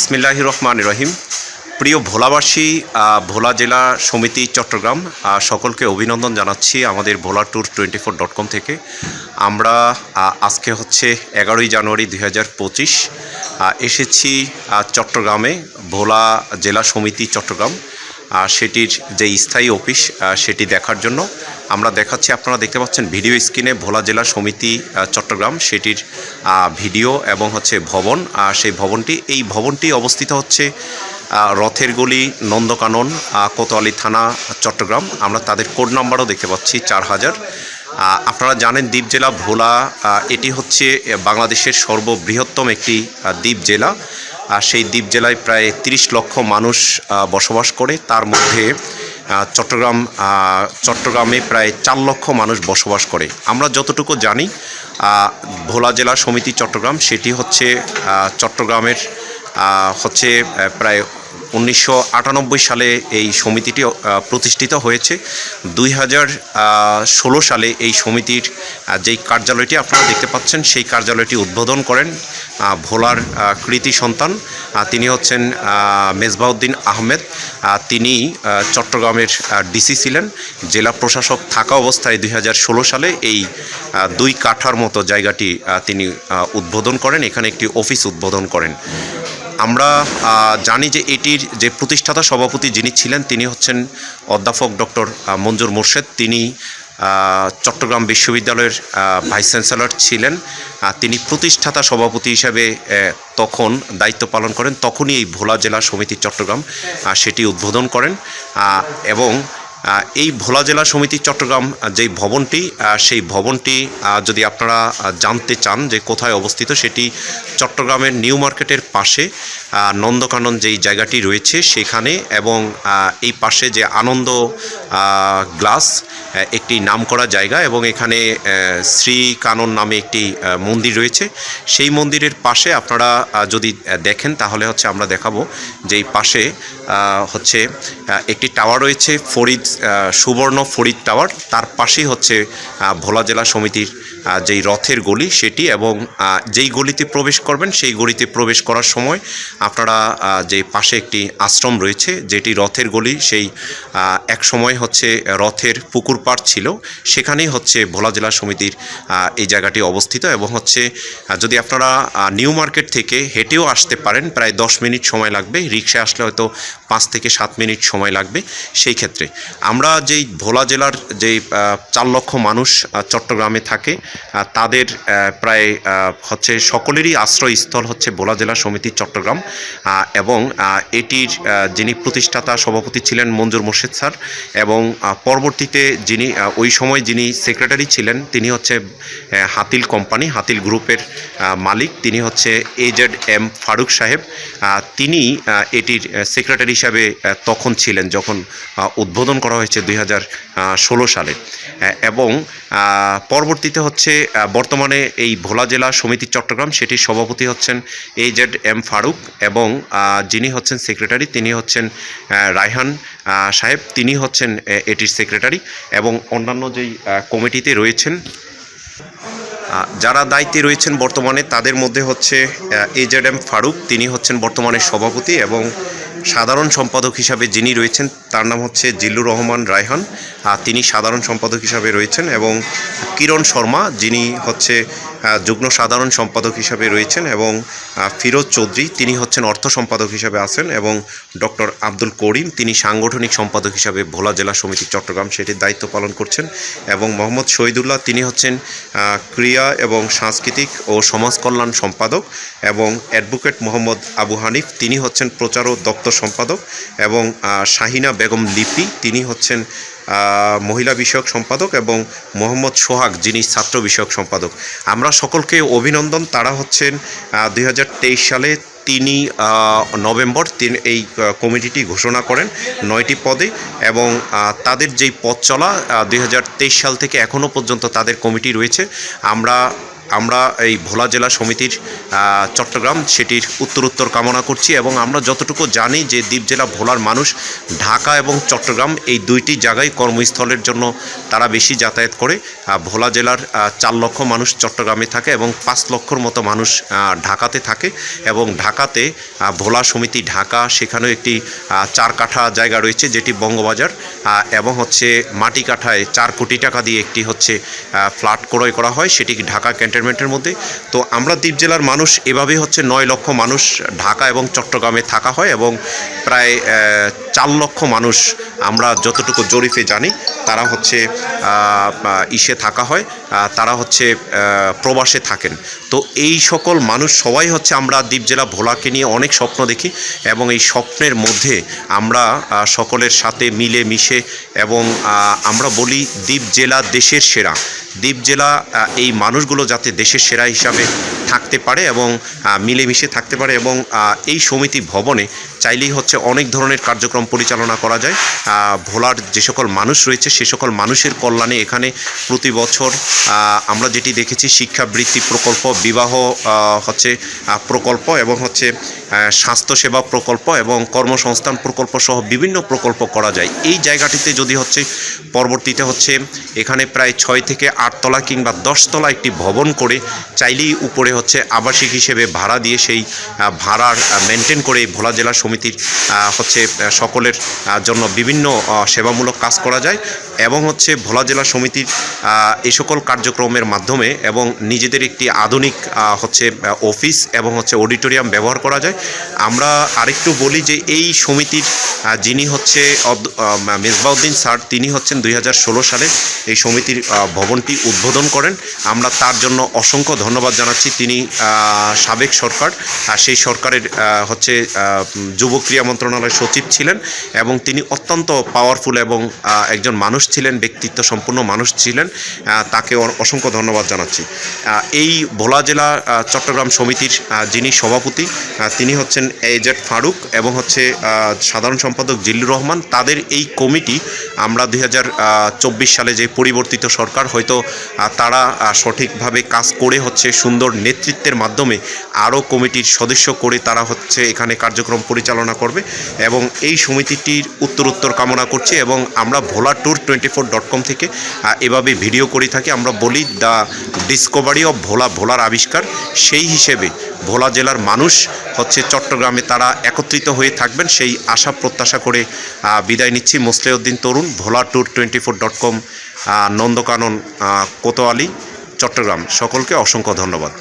বিসমিল্লাহ রহমান রহিম। প্রিয় ভোলাবাসী ভোলা জেলা সমিতি চট্টগ্রাম সকলকে অভিনন্দন জানাচ্ছি আমাদের Bhola tour twenty four dot com থেকে। আমরা আজকে হচ্ছে এগারোই জানুয়ারি দুই হাজার পঁচিশ এসেছি চট্টগ্রামে, ভোলা জেলা সমিতি চট্টগ্রাম সেটির যে স্থায়ী অফিস সেটি দেখার জন্য। আমরা দেখাচ্ছি, আপনারা দেখতে পাচ্ছেন ভিডিও স্ক্রিনে ভোলা জেলা সমিতি চট্টগ্রাম, সেটির ভিডিও এবং হচ্ছে ভবন। সেই ভবনটি, এই ভবনটি অবস্থিত হচ্ছে রথের গলি নন্দকানন কোতোয়ালি থানা, চট্টগ্রাম। আমরা তাদের কোড নাম্বারও দেখতে পাচ্ছি চার হাজার আপনারা জানেন দ্বীপ জেলা ভোলা এটি হচ্ছে বাংলাদেশের সর্ববৃহত্তম একটি দ্বীপ জেলা। আর সেই দ্বীপ জেলায় প্রায় তিরিশ লক্ষ মানুষ বসবাস করে। তার মধ্যে চট্টগ্রাম চট্টগ্রামে প্রায় চার লক্ষ মানুষ বসবাস করে। আমরা যতটুকু জানি ভোলা জেলা সমিতি চট্টগ্রাম, সেটি হচ্ছে চট্টগ্রামের হচ্ছে প্রায় উনিশশো আটানব্বই সালে এই সমিতিটি প্রতিষ্ঠিত হয়েছে। দুই হাজার ষোলো সালে এই সমিতির যেই কার্যালয়টি আপনারা দেখতে পাচ্ছেন, সেই কার্যালয়টি উদ্বোধন করেন ভোলার কৃতি সন্তান তিনি হচ্ছেন মেজবাউদ্দিন আহমেদ। তিনি চট্টগ্রামের ডিসি ছিলেন, জেলা প্রশাসক থাকা অবস্থায় দুই হাজার ষোলো সালে এই দুই কাঠার মতো জায়গাটি তিনি উদ্বোধন করেন। এখানে একটি অফিস উদ্বোধন করেন। আমরা জানি যে এটির যে প্রতিষ্ঠাতা সভাপতি যিনি ছিলেন, তিনি হচ্ছেন অধ্যাপক ডক্টর মঞ্জুর মোর্শেদ। তিনি চট্টগ্রাম বিশ্ববিদ্যালয়ের ভাইস চ্যান্সেলর ছিলেন। তিনি প্রতিষ্ঠাতা সভাপতি হিসাবে তখন দায়িত্ব পালন করেন। তখনই এই ভোলা জেলা সমিতি চট্টগ্রাম সেটি উদ্বোধন করেন। এবং এই ভোলা জেলা সমিতি চট্টগ্রাম যেই ভবনটি সেই ভবনটি যদি আপনারা জানতে চান যে কোথায় অবস্থিত, সেটি চট্টগ্রামের নিউ মার্কেটের পাশে নন্দকানন যেই জায়গাটি রয়েছে সেখানে এবং এই পাশে যে আনন্দ গ্লাস একটি নামকরা জায়গা এবং এখানে শ্রী কানন নামে একটি মন্দির রয়েছে। সেই মন্দিরের পাশে আপনারা যদি দেখেন তাহলে হচ্ছে আমরা দেখাবো যে পাশে হচ্ছে একটি টাওয়ার রয়েছে, ফরিদ সুবর্ণ ফরিদ টাওয়ার। তার পাশেই হচ্ছে ভোলা জেলা সমিতির যেই রথের গলি সেটি এবং যেই গলিতে প্রবেশ করবেন সেই গলিতে প্রবেশ করার সময় আপনারা যে পাশে একটি আশ্রম রয়েছে যেটি রথের গলি সেই এক সময় হচ্ছে রথের পুকুর পাড় ছিল। সেখানেই হচ্ছে ভোলা জেলা সমিতির এই জায়গাটি অবস্থিত এবং হচ্ছে যদি আপনারা নিউ মার্কেট থেকে হেঁটেও আসতে পারেন, প্রায় দশ মিনিট সময় লাগবে। রিক্সায় আসলে হয়তো পাঁচ থেকে সাত মিনিট সময় লাগবে সেই ক্ষেত্রে। আমরা যেই ভোলা জেলার যেই চার লক্ষ মানুষ চট্টগ্রামে থাকে তাদের প্রায় হচ্ছে সকলেরই আশ্রয়স্থল হচ্ছে ভোলা জেলা সমিতি চট্টগ্রাম এবং এটির যিনি প্রতিষ্ঠাতা সভাপতি ছিলেন মঞ্জুর মোর্শেদ স্যার, এবং পরবর্তীতে যিনি ওই সময় যিনি সেক্রেটারি ছিলেন, তিনি হচ্ছে হাতিল কোম্পানি, হাতিল গ্রুপের মালিক, তিনি হচ্ছে এজেড এম ফারুক সাহেব তিনি এটির সেক্রেটারি হিসাবে তখন ছিলেন, যখন উদ্বোধন করা হয়েছে দুই সালে। এবং পরবর্তীতে হচ্ছে বর্তমানে এই ভোলা জেলা সমিতি চট্টগ্রাম, সেটির সভাপতি হচ্ছেন এ এইজেড এম ফারুক এবং যিনি হচ্ছেন সেক্রেটারি, তিনি হচ্ছেন রায়হান সাহেব, তিনি হচ্ছেন এটির সেক্রেটারি এবং অন্যান্য যেই কমিটিতে রয়েছেন যারা দায়িত্বে রয়েছেন বর্তমানে, তাদের মধ্যে হচ্ছে এজেড এম ফারুক, তিনি হচ্ছেন বর্তমানে সভাপতি এবং সাধারণ সম্পাদক হিসাবে যিনি রয়েছেন তার নাম হচ্ছে জিল্লুর রহমান রায়হান। তিনি সাধারণ সম্পাদক হিসাবে রয়েছেন এবং কিরণ শর্মা, যিনি হচ্ছে যুগ্ম সাধারণ সম্পাদক হিসাবে রয়েছেন এবং ফিরোজ চৌধুরী, তিনি হচ্ছেন অর্থ সম্পাদক হিসাবে আছেন এবং ডক্টর আব্দুল করিম, তিনি সাংগঠনিক সম্পাদক হিসাবে ভোলা জেলা সমিতি চট্টগ্রাম সেটির দায়িত্ব পালন করছেন এবং মোহাম্মদ শহীদুল্লাহ, তিনি হচ্ছেন ক্রিয়া এবং সাংস্কৃতিক ও সমাজ কল্যাণ সম্পাদক এবং অ্যাডভোকেট মোহাম্মদ আবু হানিফ, তিনি হচ্ছেন প্রচার ও দপ্তর সম্পাদক এবং শাহিনা বেগম লিপি, তিনি হচ্ছেন মহিলা বিষয়ক সম্পাদক এবং মোহাম্মদ সোহাগ, যিনি ছাত্র বিষয়ক সম্পাদক। আমরা সকলকে অভিনন্দন। তারা হচ্ছেন দু হাজার তেইশ সালে তিনি নভেম্বর তিন, এই কমিটিটি ঘোষণা করেন নয়টি পদে এবং তাদের যেই পথ চলা দুই হাজার তেইশ সাল থেকে এখনও পর্যন্ত তাদের কমিটি রয়েছে। আমরা আমরা এই ভোলা জেলা সমিতির চট্টগ্রাম সেটির উত্তরোত্তর কামনা করছি এবং আমরা যতটুকু জানি যে দ্বীপ জেলা ভোলার মানুষ, ঢাকা এবং চট্টগ্রাম এই দুইটি জায়গায় কর্মস্থলের জন্য তারা বেশি যাতায়াত করে। ভোলা জেলার চার লক্ষ মানুষ চট্টগ্রামে থাকে এবং পাঁচ লক্ষর মতো মানুষ ঢাকাতে থাকে এবং ঢাকাতে ভোলা সমিতি ঢাকা, সেখানেও একটি চার কাঠা জায়গা রয়েছে যেটি বঙ্গবাজার এবং হচ্ছে মাটি কাঠায় চার কোটি টাকা দিয়ে একটি হচ্ছে ফ্ল্যাট ক্রয় করা হয়, সেটি ঢাকা ক্যান্টনমেন্টের মধ্যে। তো আমরা দ্বীপ জেলার মানুষ, এভাবেই হচ্ছে নয় লক্ষ মানুষ ঢাকা এবং চট্টগ্রামে থাকা হয় এবং প্রায় চার লক্ষ মানুষ আমরা যতটুকু জরিপে জানি, তারা হচ্ছে ইসে থাকা হয় তারা হচ্ছে প্রবাসে থাকেন। তো এই সকল মানুষ সবাই হচ্ছে আমরা দ্বীপ জেলা ভোলাকে নিয়ে অনেক স্বপ্ন দেখি এবং এই স্বপ্নের মধ্যে আমরা সকলের সাথে মিলে মিশে এবং আমরা বলি দ্বীপ জেলা দেশের সেরা। দ্বীপ জেলা এই মানুষগুলো যাতে দেশের সেরা হিসাবে থাকতে পারে এবং মিলেমিশে থাকতে পারে এবং এই সমিতি ভবনে চাইলেই হচ্ছে অনেক ধরনের কার্যক্রম পরিচালনা করা যায়। ভোলার যে সকল মানুষ রয়েছে, সে সকল মানুষের কল্যাণে এখানে প্রতি বছর আমরা যেটি দেখেছি, শিক্ষাবৃত্তি প্রকল্প, বিবাহ হচ্ছে প্রকল্প এবং হচ্ছে স্বাস্থ্যসেবা প্রকল্প এবং কর্মসংস্থান প্রকল্প সহ বিভিন্ন প্রকল্প করা যায়। এই জায়গাটিতে যদি হচ্ছে, পরবর্তীতে হচ্ছে, এখানে প্রায় ছয় থেকে আটতলা কিংবা দশতলা একটি ভবন করে চাইলেই উপরে হচ্ছে আবাসিক হিসেবে ভাড়া দিয়ে সেই ভাড়ার মেনটেন করে ভোলা জেলা সমিতির হচ্ছে সকলের জন্য বিভিন্ন সেবামূলক কাজ করা যায় এবং হচ্ছে ভোলা জেলা সমিতির এই সকল কার্যক্রমের মাধ্যমে এবং নিজেদের একটি আধুনিক হচ্ছে অফিস এবং হচ্ছে অডিটোরিয়াম ব্যবহার করা যায়। আমরা আরেকটু বলি যে এই সমিতির যিনি হচ্ছে মেজবাউদ্দিন স্যার তিনি হচ্ছেন দুই হাজার ষোলো সালে এই সমিতির ভবনটি উদ্বোধন করেন। আমরা তার জন্য অসংখ্য ধন্যবাদ জানাচ্ছি। তিনি সাবেক সরকার সেই সরকারের হচ্ছে যুব ক্রীড়া মন্ত্রণালয়ের সচিব ছিলেন এবং তিনি অত্যন্ত পাওয়ারফুল এবং একজন মানুষ ছিলেন ব্যক্তিত্ব সম্পন্ন মানুষ ছিলেন। তাকে অসংখ্য ধন্যবাদ জানাচ্ছি। এই ভোলা জেলা চট্টগ্রাম সমিতির যিনি সভাপতি আহ, তিনি হচ্ছেন এজেড ফারুক এবং হচ্ছে সাধারণ সম্পাদক জিল্লুর রহমান, তাদের এই কমিটি আমরা দু হাজার চব্বিশ সালে যে পরিবর্তিত সরকার, হয়তো তারা সঠিকভাবে কাজ করে হচ্ছে সুন্দর নেতৃত্বের মাধ্যমে আরও কমিটির সদস্য করে তারা হচ্ছে এখানে কার্যক্রম পরিচালনা করবে এবং এই সমিতিটির উত্তরোত্তর কামনা করছি এবং আমরা Bhola tour twenty four dot com থেকে এভাবে ভিডিও করে থাকি। আমরা বলি দ্য ডিসকভারি অফ ভোলা ভোলার আবিষ্কার, সেই হিসেবে ভোলা জেলার মানুষ হচ্ছে চট্টগ্রামে তারা একত্রিত হয়ে থাকবেন। সেই আশা প্রত্যাশা করে বিদায় নিচ্ছি। Mosleuddin Tarun, Bhola tour twenty four dot com Nandankanan Kotwali, Chittagong. সকলকে অসংখ্য ধন্যবাদ।